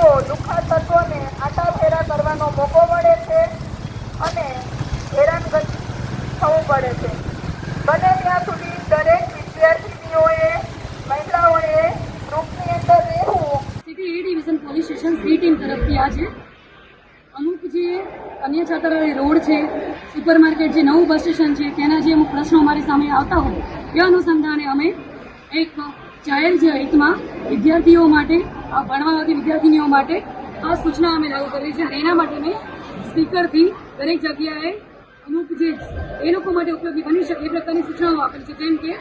લોકો લુખા તત્વોને આટા ફેરા કરવાનો મોકો મળે છે અને હેરાનગત થવું પડે છે. બને ત્યાં સુધી દરેક વિદ્યાર્થીનીઓએ, મહિલાઓએ ગ્રુપની અંદર રહેવું city A division police station C team તરફથી આ છે અમુક જે અન્ય છાત્રાલય રોડ છે સુપર માર્કેટ જે નવું બસ સ્ટેશન છે, તેના જે અમુક પ્રશ્નો અમારી સામે આવતા હોય, એ અનુસંધાને અમે એક જાહેર જે હિતમાં વિદ્યાર્થીઓ માટે આ ભણવા આવતી વિદ્યાર્થીનીઓ માટે. આ સૂચના અમે લાગુ કરી છે અને એના માટે મેં સ્પીકરથી દરેક જગ્યાએ અમુક જે એ લોકો માટે ઉપયોગી બની શકે એ પ્રકારની સૂચનાઓ આપેલી છે. જેમ કે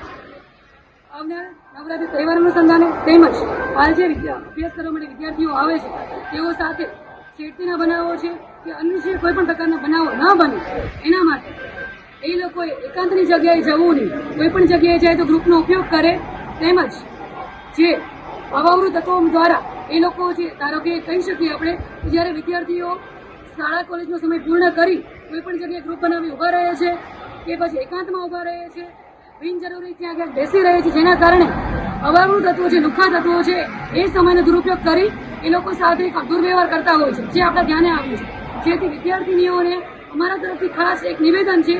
આવનાર નવરાત્રી તહેવાર અનુસંધાને તેમજ હાલ જે અભ્યાસ કરવા માટે વિદ્યાર્થીઓ આવે છે, તેઓ સાથે છેડતીના બનાવો છે કે અન્ય જે કોઈ પણ પ્રકારના બનાવો ન બને, એના માટે એ લોકોએ એકાંતની જગ્યાએ જવું નહીં. કોઈ પણ જગ્યાએ જાય તો ગ્રુપનો ઉપયોગ કરે તેમજ જે અવાવૃત તત્વો દ્વારા એ લોકો જે, ધારો કે કહી શકીએ આપણે જ્યારે વિદ્યાર્થીઓ શાળા કોલેજનો સમય પૂર્ણ કરી કોઈ પણ જગ્યાએ ગ્રુપ બનાવી ઊભા રહે છે, કે પછી એકાંતમાં ઊભા રહે છે, બિનજરૂરી ત્યાં આગળ બેસી રહે છે, જેના કારણે અવાવૃત તત્વો છે લુખ્ખા તત્વો છે, એ સમયનો દુરુપયોગ કરી એ લોકો સાથે દુર્વ્યવહાર કરતા હોય છે, જે આપણા ધ્યાને આવ્યું છે. જેથી વિદ્યાર્થીનીઓને અમારા તરફથી ખાસ એક નિવેદન છે,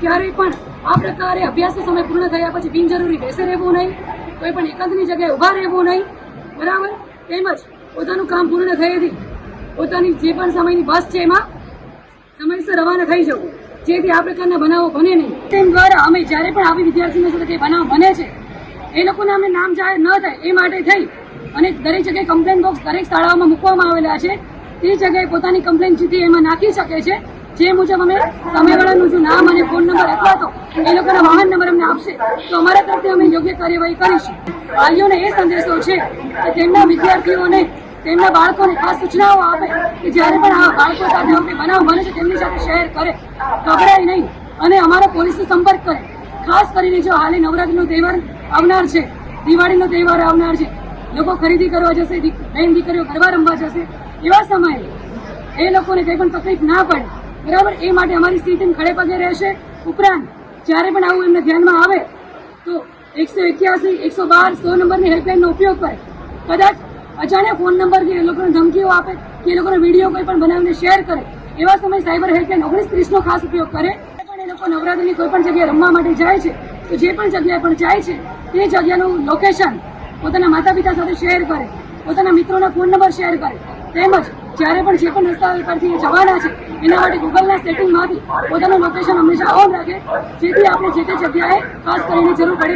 ક્યારેય પણ આ પ્રકારે અભ્યાસનો સમય પૂર્ણ થયા પછી બિનજરૂરી બેસે રહેવું નહીં. કોઈ પણ એકાંતની જગ્યાએ ઊભા રહેવું નહીં. બરાબર? તેમજ પોતાનું કામ પૂર્ણ થયેથી પોતાની જે પણ સમયની બસ છે એમાં સમયસર રવાના થઈ જવું. જેથી આ પ્રકારના બનાવો બને નહીં. તેમ દ્વારા અમે જ્યારે પણ આવી વિદ્યાર્થીઓ સાથે બનાવ બને છે, એ લોકોને અમે નામ જાહેર ન થાય, એ માટે થઈ અને દરેક જગ્યાએ કમ્પ્લેન બોક્સ દરેક શાળાઓમાં મૂકવામાં આવેલા છે. તે જગ્યાએ પોતાની કમ્પ્લેન જીતી એમાં નાખી શકે છે. જે મુજબ અમે સામેવાળાનું જો નામ અને ફોન નંબર અથવા તો એ લોકોના વાહન નંબર અમને આપશે. તો અમારા તરફથી અમે યોગ્ય કાર્યવાહી કરીશું. વાલીઓને એ સંદેશો છે કે તેમના વિદ્યાર્થીઓને, તેમના બાળકોને ખાસ સૂચનાઓ આપે કે જ્યારે પણ આ બાળકો સાથે અમને બનાવ બને છે, તેમની સાથે શેર કરે. ગભરાય નહીં. અને અમારા પોલીસનો સંપર્ક કરે. ખાસ કરીને જો હાલે નવરાત્રીનો તહેવાર આવનાર છે, દિવાળીનો તહેવાર આવનાર છે, લોકો ખરીદી કરવા જશે બહેન દીકરીઓ ગરબા રમવા જશે, એવા સમયે એ લોકોને કંઈ પણ તકલીફ ના પડે. બરાબર? એ માટે અમારી સ્થિતિ ખડે પગે રહેશે. ઉપરાંત, જ્યારે પણ આવું એમને ધ્યાનમાં આવે, તો એકસો એક્યાસી, એકસો બાર, સો નંબરની હેલ્પલાઇનનો ઉપયોગ કરે. કદાચ અજાણ્યા ફોન નંબરથી એ લોકોને ધમકીઓ આપે કે એ લોકોનો વીડિયો કોઈ પણ બનાવીને શેર કરે. એવા સમય સાયબર હેલ્પલાઇન ઓગણીસ ત્રીસનો ખાસ ઉપયોગ કરે. પણ એ લોકો નવરાત્રિની કોઈ પણ જગ્યાએ રમવા માટે જાય છે, તો જે પણ જગ્યાએ પણ જાય છે, તે જગ્યાનું લોકેશન પોતાના માતા પિતા સાથે શેર કરે. પોતાના મિત્રોના ફોન નંબર શેર કરે. તેમજ જ્યારે પણ જે પણ રસ્તા પરથી જવાના છે, એના માટે ગૂગલના સેટિંગમાંથી પોતાનું લોકેશન હંમેશા ઓન રાખે. જેથી આપણે જે તે જગ્યાએ ખાસ કરીને જરૂર પડે